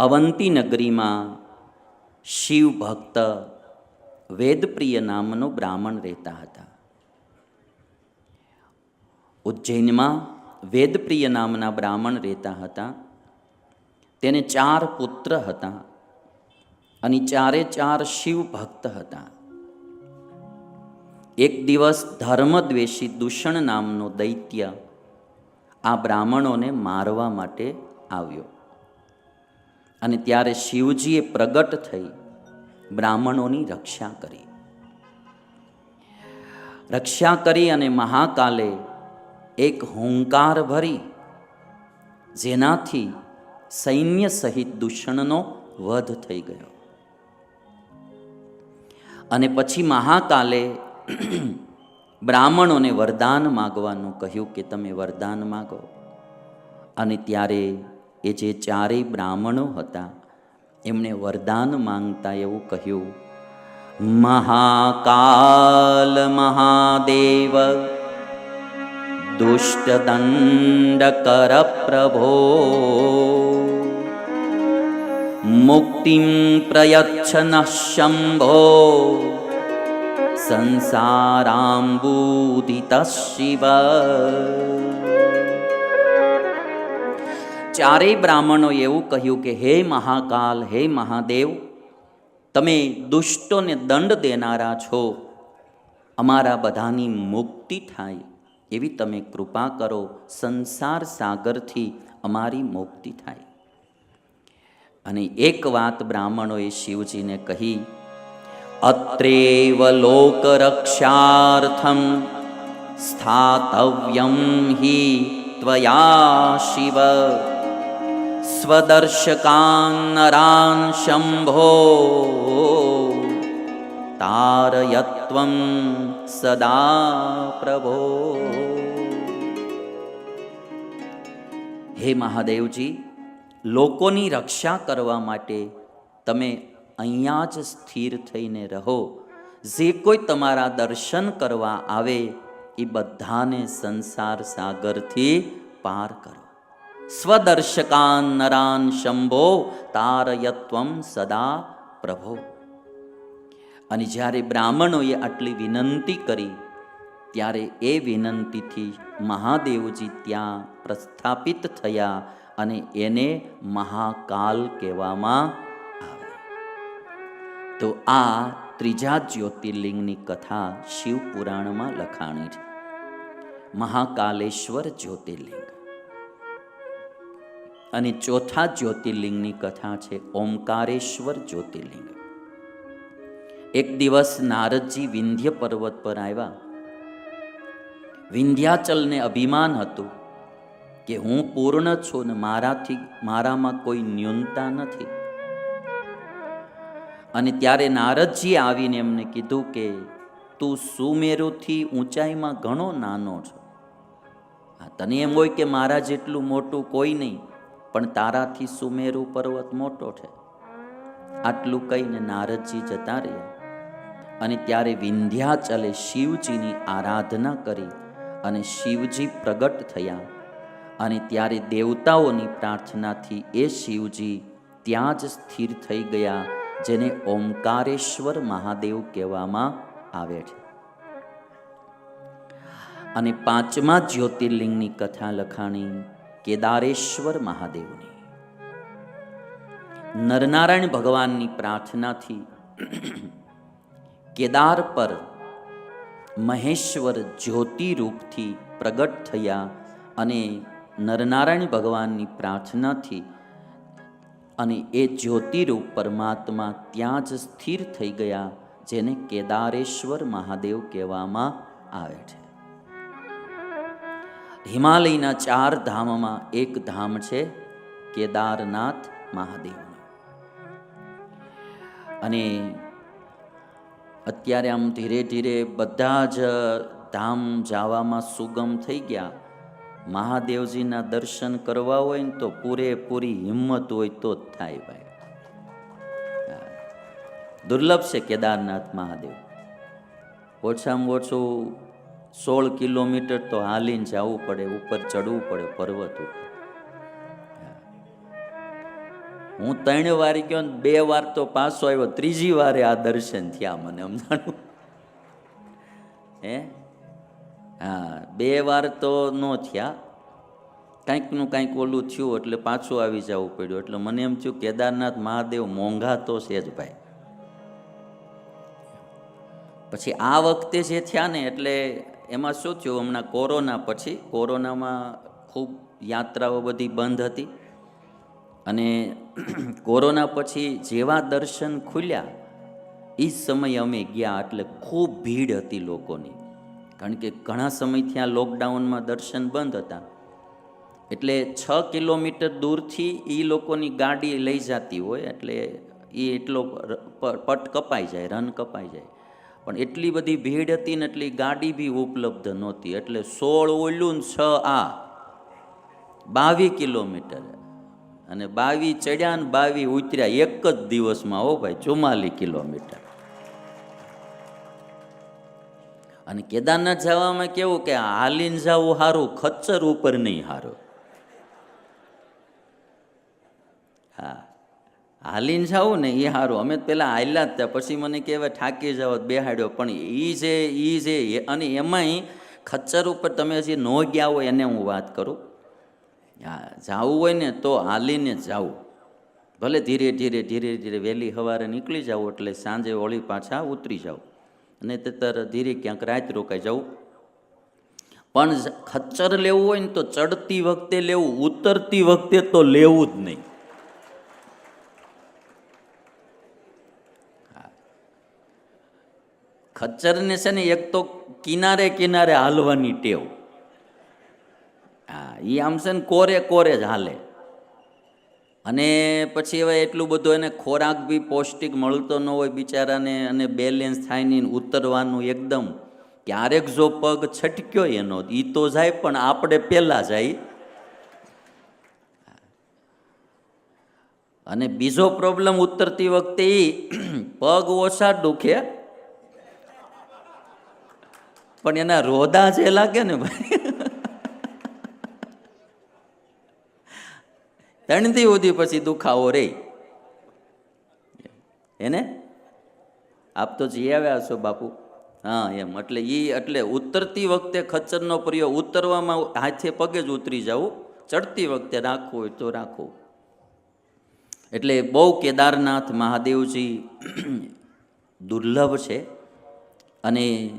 અવંતી નગરીમાં શિવ ભક્ત વેદપ્રિય નામનો બ્રાહ્મણ રહેતા હતા. ઉજ્જૈનમાં વેદપ્રિય નામના બ્રાહ્મણ રહેતા હતા. તેને ચાર પુત્ર હતા અને ચારે ચાર શિવ ભક્ત હતા. એક દિવસ ધર્મદ્વેષી દૂષણ નામનો દૈત્ય આ બ્રાહ્મણોને મારવા માટે આવ્યો. અને ત્યારે શિવજીએ પ્રગટ થઈ બ્રાહ્મણોની રક્ષા કરી. રક્ષા કરી અને મહાકાલે એક હુંકાર ભરી જેનાથી સૈન્ય સહિત દૂષણનો વધ થઈ ગયો. અને પછી મહાકાલે બ્રાહ્મણોને વરદાન માગવાનું કહ્યું કે તમે વરદાન માગો. અને ત્યારે એ જે ચારેય બ્રાહ્મણો હતા એમણે વરદાન માંગતા એવું કહ્યું, મહાકાલ મહાદેવ દુષ્ટદંડ કર પ્રભો મુક્તિમ પ્રયચ્છન શંભો સંસારાંબુદિત શિવ. ચારેય બ્રાહ્મણો એવું કહ્યું કે, હે મહાકાલ, હે મહાદેવ, તમે દુષ્ટોને દંડ દેનારા છો. અમારા બધાની મુક્તિ થાય એવી તમે કૃપા કરો. સંસાર સાગરથી અમારી મુક્તિ થાય. અને એક વાત બ્રાહ્મણોએ શિવજીને કહી, અત્રેવ લોકરક્ષાર્થમ સ્થાતવ્યમ હિ ત્વયા શિવ. નરાન શંભો તારયત્વં સદા પ્રભો હે મહાદેવજી લોકોની રક્ષા કરવા માટે તમે અહીંયા જ સ્થિર થઈને રહો. જે કોઈ તમારા દર્શન કરવા આવે, એ બધાને સંસાર સાગરથી પાર કરો. સ્વદર્શકાન નરાન શંભો તારયત્વમ સદા પ્રભો અને જ્યારે બ્રાહ્મણોએ આટલી વિનંતી કરી, ત્યારે એ વિનંતીથી મહાદેવજી ત્યાં પ્રસ્થાપિત થયા અને એને મહાકાલ કહેવામાં આવે. તો આ ત્રીજા જ્યોતિર્લિંગની કથા શિવ પુરાણમાં લખાણી છે. મહાકાલેશ્વર જ્યોતિર્લિંગ. અને ચોથા જ્યોતિર્લિંગની કથા છે ઓમકારેશ્વર જ્યોતિર્લિંગ. એક દિવસ નારદજી વિંધ્ય પર્વત પર આવ્યા. વિંધ્યાચલને અભિમાન હતું કે હું પૂર્ણ છું ને મારાથી, મારામાં કોઈ ન્યૂનતા નથી. અને ત્યારે નારદજી આવીને એમને કીધું કે, તું સુમેરુથી ઊંચાઈમાં ઘણો નાનો છો. તને એમ હોય કે મારા જેટલું મોટું કોઈ નહીં પણ તારાથી સુમેરુ પર્વત મોટો છે. આટલું કહીને નારદજી જતા રહ્યા. અને ત્યારે વિંધ્યાચલે શિવજીની આરાધના કરી અને શિવજી પ્રગટ થયા. અને ત્યારે દેવતાઓની પ્રાર્થનાથી એ શિવજી ત્યાં જ સ્થિર થઈ ગયા, જેને ઓમકારેશ્વર મહાદેવ કહેવામાં આવે છે. અને પાંચમા જ્યોતિર્લિંગની કથા લખાણી કેદારેશ્વર મહાદેવની. નરનારાયણ ભગવાનની પ્રાર્થનાથી કેદાર પર મહેશ્વર જ્યોતિ રૂપથી પ્રગટ થયા અને નરનારાયણ ભગવાનની પ્રાર્થનાથી અને એ જ્યોતિરૂપ પરમાત્મા ત્યાં જ સ્થિર થઈ ગયા, જેને કેદારેશ્વર મહાદેવ કહેવામાં આવે છે. હિમાલયના ચાર ધામમાં એક ધામ છે કેદારનાથ મહાદેવનું. અને અત્યારે આમ ધીરે ધીરે બધા જ ધામ જવામાં સુગમ થઈ ગયા. મહાદેવજીના દર્શન કરવા હોય ને તો પૂરેપૂરી હિંમત હોય તો જ થાય ભાઈ. દુર્લભ છે કેદારનાથ મહાદેવ. ઓછામાં ઓછું સોળ કિલોમીટર તો હાલીને જવું પડે, ઉપર ચડવું પડે પર્વત. ઉપર હું ત્રણ વાર ગયો બે વાર તો પાછો આવ્યો, ત્રીજી વારે આ દર્શન થયા મને સમજાણું હે? હા, બે વાર તો ન થયા. કાંઈકનું કાંઈક ઓલું થયું એટલે પાછું આવી જવું પડ્યું. એટલે મને એમ થયું, કેદારનાથ મહાદેવ મોંઘા તો છે જ ભાઈ. પછી આ વખતે જે થયા ને એટલે એમાં શું થયું? હમણાં કોરોના પછી કોરોનામાં ખૂબ યાત્રાઓ બધી બંધ હતી. અને કોરોના પછી જેવા દર્શન ખુલ્યા એ સમય અમે ગયા એટલે ખૂબ ભીડ હતી લોકોની. કારણ કે ઘણા સમયથી આ લોકડાઉનમાં દર્શન બંધ હતા. એટલે છ કિલોમીટર દૂરથી એ લોકોની ગાડી લઈ જતી હોય એટલે એ એટલો પટ કપાઈ જાય, રન કપાઈ જાય. પણ એટલી બધી ભીડ હતી ને એટલી ગાડી બી ઉપલબ્ધ નહોતી. એટલે સોળ ઓલું છ આ. બાવીસ કિલોમીટર. અને બાવી ચડ્યા ને બાવી ઉતર્યા એક જ દિવસમાં હો ભાઈ ચુમ્માલી કિલોમીટર. અને કેદારનાથ જવામાં કેવું કે હાલીને જવું સારું ખચ્ચર ઉપર નહીં સારું હા. હાલીને જાવું ને એ સારું અમે પહેલાં હાલ્યા જ હતા પછી મને કહેવાય થાકી જાવ બેહાડ્યો પણ એ જે એ જે અને એમાંય ખચ્ચર ઉપર તમે હજી ન ગયા હોય એને હું વાત કરું. હા જાવું હોય ને તો હાલીને જ જાવું ભલે ધીરે ધીરે ધીરે ધીરે વહેલી સવારે નીકળી જાવ એટલે સાંજે ઓળી પાછા ઉતરી જાવ અને તે તર ધીરે ક્યાંક રાત રોકાઈ જવું પણ ખચ્ચર લેવું હોય ને તો ચડતી વખતે લેવું, ઉતરતી વખતે તો લેવું જ નહીં. ખચ્ચરને છે ને એક તો કિનારે કિનારે હાલવાની ટેવ. હા એ આમ છે ને કોરે કોરે જ હાલે. અને પછી હવે એટલું બધું એને ખોરાક બી પૌષ્ટિક મળતો ન હોય બિચારાને અને બેલેન્સ થાય નહીં ઉતરવાનું એકદમ. ક્યારેક જો પગ છટક્યો એનો એ તો જાય પણ આપણે પહેલાં જાય. અને બીજો પ્રોબ્લેમ ઉતરતી વખતે એ પગ ઓછા દુખે પણ એના રોદા જે લાગે ને ભાઈ. ત્રણથી ઉધી પછી દુખાવો રે. એને? આપ તો જઈ આવ્યા છો બાપુ. હા, એમ. એટલે એ એટલે ઉતરતી વખતે ખચ્ચરનો પ્રયોગ ઉતરવામાં હાથે પગે જ ઉતરી જવું ચડતી વખતે રાખવું હોય તો રાખવું એટલે બહુ કેદારનાથ મહાદેવજી દુર્લભ છે. અને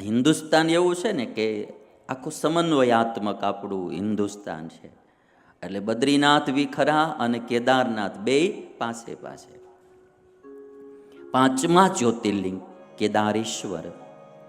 હિન્દુસ્તાન એવું છે ને કે આખું સમન્વયાત્મક આપણું હિન્દુસ્તાન છે. એટલે બદ્રીનાથ બી ખરા અને કેદારનાથ બે પાસે પાસે પાંચમા જ્યોતિર્લિંગ, કેદારેશ્વર.